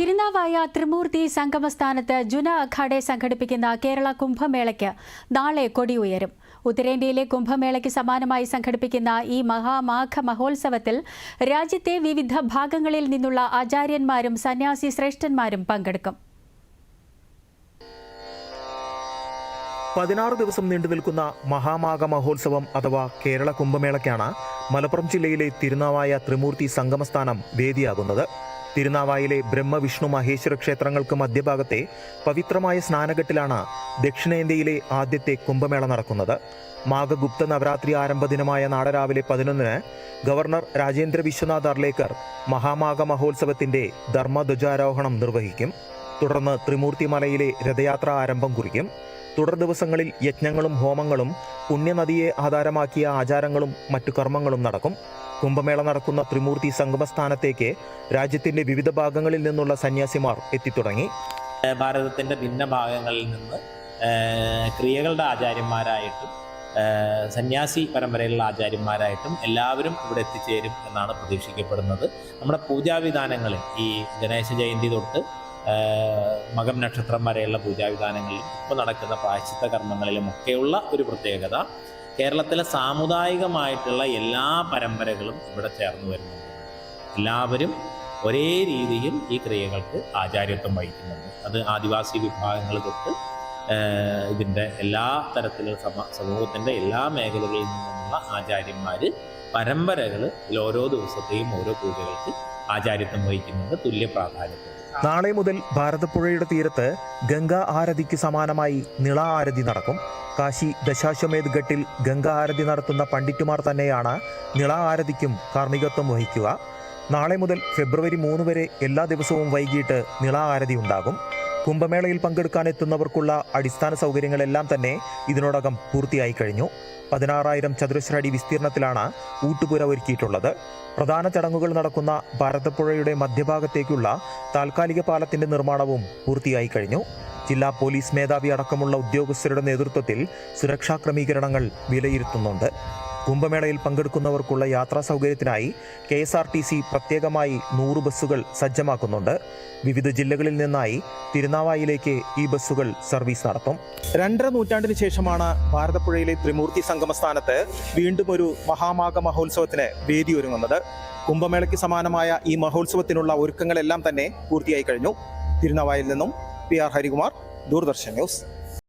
തിരുനാവായ ത്രിമൂർത്തി സംഗമസ്ഥാനത്ത് ജുന അഖാഡെ സംഘടിപ്പിക്കുന്ന കേരള കുംഭമേളയ്ക്ക് നാളെ കൊടിയുയരും ഉത്തരേന്ത്യയിലെ കുംഭമേളയ്ക്ക് സമാനമായി സംഘടിപ്പിക്കുന്ന ഈ മഹാമാഘ മഹോത്സവത്തിൽ രാജ്യത്തെ വിവിധ ഭാഗങ്ങളിൽ നിന്നുള്ള ആചാര്യന്മാരും സന്യാസി ശ്രേഷ്ഠന്മാരും പങ്കെടുക്കും. പതിനാറ് ദിവസം നീണ്ടുനിൽക്കുന്ന മഹാമാഘ മഹോത്സവം അഥവാ കേരള കുംഭമേളയ്ക്കാണ് മലപ്പുറം ജില്ലയിലെ തിരുനാവായ ത്രിമൂർത്തി സംഗമസ്ഥാനം വേദിയാകുന്നത്. തിരുനാവായിലെ ബ്രഹ്മവിഷ്ണു മഹേശ്വര ക്ഷേത്രങ്ങൾക്ക് മധ്യഭാഗത്തെ പവിത്രമായ സ്നാനഘട്ടിലാണ് ദക്ഷിണേന്ത്യയിലെ ആദ്യത്തെ കുംഭമേള നടക്കുന്നത്. മാഘഗുപ്ത നവരാത്രി ആരംഭ ദിനമായ നാളെ രാവിലെ പതിനൊന്നിന് ഗവർണർ രാജേന്ദ്ര വിശ്വനാഥ് അർലേക്കർ മഹാമാഘ മഹോത്സവത്തിന്റെ ധർമ്മധ്വജാരോഹണം നിർവഹിക്കും. തുടർന്ന് ത്രിമൂർത്തി മലയിലെ രഥയാത്ര ആരംഭം കുറിക്കും. തുടർ ദിവസങ്ങളിൽ യജ്ഞങ്ങളും ഹോമങ്ങളും പുണ്യനദിയെ ആധാരമാക്കിയ ആചാരങ്ങളും മറ്റു കർമ്മങ്ങളും നടക്കും. കുംഭമേള നടക്കുന്ന ത്രിമൂർത്തി സംഗമസ്ഥാനത്തേക്ക് രാജ്യത്തിന്റെ വിവിധ ഭാഗങ്ങളിൽ നിന്നുള്ള സന്യാസിമാർ എത്തിത്തുടങ്ങി. ഭാരതത്തിന്റെ ഭിന്ന ഭാഗങ്ങളിൽ നിന്ന് ക്രിയകളുടെ ആചാര്യന്മാരായിട്ടും സന്യാസി പരമ്പരയിലുള്ള ആചാര്യന്മാരായിട്ടും എല്ലാവരും ഇവിടെ എത്തിച്ചേരും എന്നാണ് പ്രതീക്ഷിക്കപ്പെടുന്നത്. നമ്മുടെ പൂജാവിധാനങ്ങളിൽ ഈ ഗണേശ ജയന്തി തൊട്ട് മകം നക്ഷത്രം വരെയുള്ള പൂജാവിധാനങ്ങളിൽ ഇപ്പോൾ നടക്കുന്ന പ്രായശ്ചിത്ത കർമ്മങ്ങളിലും ഒക്കെയുള്ള ഒരു പ്രത്യേകത കേരളത്തിലെ സാമുദായികമായിട്ടുള്ള എല്ലാ പരമ്പരകളും ഇവിടെ ചേർന്ന് വരുന്നുണ്ട്. എല്ലാവരും ഒരേ രീതിയിൽ ഈ ക്രിയകൾക്ക് ആചാര്യത്വം വഹിക്കുന്നുണ്ട്. അത് ആദിവാസി വിഭാഗങ്ങൾ തൊട്ട് ഇതിന്റെ എല്ലാ തരത്തിലുള്ള സമ സമൂഹത്തിന്റെ എല്ലാ മേഖലകളിൽ നിന്നുള്ള ആചാര്യന്മാർ പരമ്പരകൾ ഓരോ ദിവസത്തെയും ഓരോ പൂജകൾക്ക് ആചാര്യത്വം വഹിക്കുന്നത് തുല്യ പ്രാധാന്യം നാളെ മുതൽ ഭാരതപ്പുഴയുടെ തീരത്ത് ഗംഗാ ആരതിക്ക് സമാനമായി നിള ആരതി നടക്കും. കാശി ദശാശ്വമേധ് ഘട്ടിൽ ഗംഗാ ആരതി നടത്തുന്ന പണ്ഡിറ്റുമാർ തന്നെയാണ് നിള ആരതിക്കും കാർമ്മികത്വം വഹിക്കുക. നാളെ മുതൽ ഫെബ്രുവരി മൂന്ന് വരെ എല്ലാ ദിവസവും വൈകിട്ട് നിള ആരതി ഉണ്ടാകും. കുംഭമേളയിൽ പങ്കെടുക്കാൻ എത്തുന്നവർക്കുള്ള അടിസ്ഥാന സൗകര്യങ്ങളെല്ലാം തന്നെ ഇതിനോടകം പൂർത്തിയായി കഴിഞ്ഞു. പതിനാറായിരം ചതുരശ്ര അടി വിസ്തീർണത്തിലാണ് ഊട്ടുപുര ഒരുക്കിയിട്ടുള്ളത്. പ്രധാന ചടങ്ങുകൾ നടക്കുന്ന ഭാരതപ്പുഴയുടെ മധ്യഭാഗത്തേക്കുള്ള താൽക്കാലിക പാലത്തിന്റെ നിർമ്മാണവും പൂർത്തിയായി കഴിഞ്ഞു. ജില്ലാ പോലീസ് മേധാവി അടക്കമുള്ള ഉദ്യോഗസ്ഥരുടെ നേതൃത്വത്തിൽ സുരക്ഷാ ക്രമീകരണങ്ങൾ വിലയിരുത്തുന്നുണ്ട്. കുംഭമേളയിൽ പങ്കെടുക്കുന്നവർക്കുള്ള യാത്രാ സൗകര്യത്തിനായി K S R T C പ്രത്യേകമായി നൂറ് ബസ്സുകൾ സജ്ജമാക്കുന്നുണ്ട്. വിവിധ ജില്ലകളിൽ നിന്നായി തിരുനാവായിലേക്ക് ഈ ബസ്സുകൾ സർവീസ് നടത്തും. രണ്ടര നൂറ്റാണ്ടിന് ശേഷമാണ് ഭാരതപ്പുഴയിലെ ത്രിമൂർത്തി സംഗമസ്ഥാനത്ത് വീണ്ടും ഒരു മഹാമാഘ മഹോത്സവത്തിന് വേദിയൊരുങ്ങുന്നത്. കുംഭമേളയ്ക്ക് സമാനമായ ഈ മഹോത്സവത്തിനുള്ള ഒരുക്കങ്ങളെല്ലാം തന്നെ പൂർത്തിയായി കഴിഞ്ഞു. തിരുനാവായിൽ നിന്നും P R Harikumar Doordarshan news.